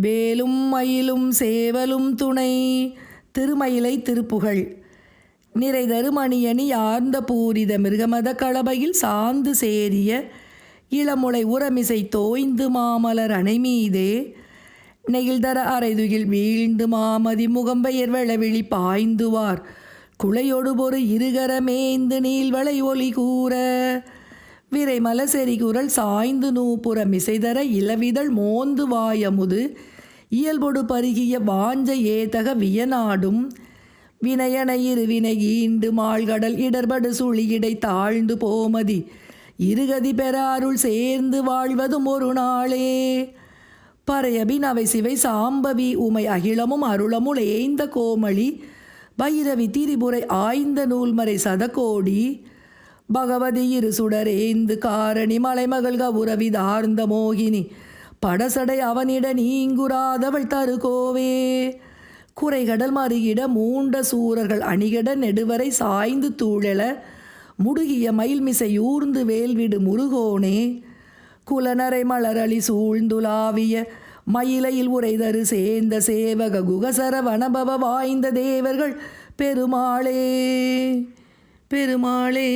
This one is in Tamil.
வேலும் மயிலும் சேவலும் துணை. திருமயிலை திருப்புகழ். நிறைதரு மணியணி ஆர்ந்த பூரித மிருகமத களபையில் சாந்து சேரிய இளமுளை உரமிசை தோய்ந்து மாமலர் அணை மீதே நெகிழ்தர அரைதுகில் வீழ்ந்து மாமதி முகம்பெயர் வெளவிழி பாய்ந்துவார். குளையொடு பொறு இருகரமேந்து நீள்வளை ஒளி கூற. விரைமல குரல் சாய்ந்து நூப்புற மிசைதர இளவிதழ் மோந்து வாயமுது. இயல்பொடு பருகிய வாஞ்ச ஏதக வியநாடும். வினையன இருவினை ஈண்டு மாழ்கடல் இடர்படு சுழியிடை தாழ்ந்து போமதி. இருகதி பெறாருள் சேர்ந்து வாழ்வதும் ஒரு நாளே. பறையபின் அவை சிவை சாம்பவி உமை அகிலமும் அருளமுள் ஏய்ந்த கோமளி. பைரவி திரிபுரை ஆய்ந்த நூல்மறை சதகோடி. பகவதி இரு சுடரேந்து காரணி மலைமகள் கவுரவிதார்ந்த மோகினி. படசடை அவனிட நீங்குறாதவள் தருகோவே. குறைகடல் மறுகிட மூண்ட சூரர்கள் அணிகட நெடுவரை சாய்ந்து தூழல முடுகிய மயில்மிசை ஊர்ந்து வேல்விடு முருகோனே. குலநரை மலரளி சூழ்ந்துலாவிய மயிலையில் உரைதரு சேர்ந்த சேவக குகசர வனபவ வாய்ந்த தேவர்கள் பெருமாளே. பெருமாளே.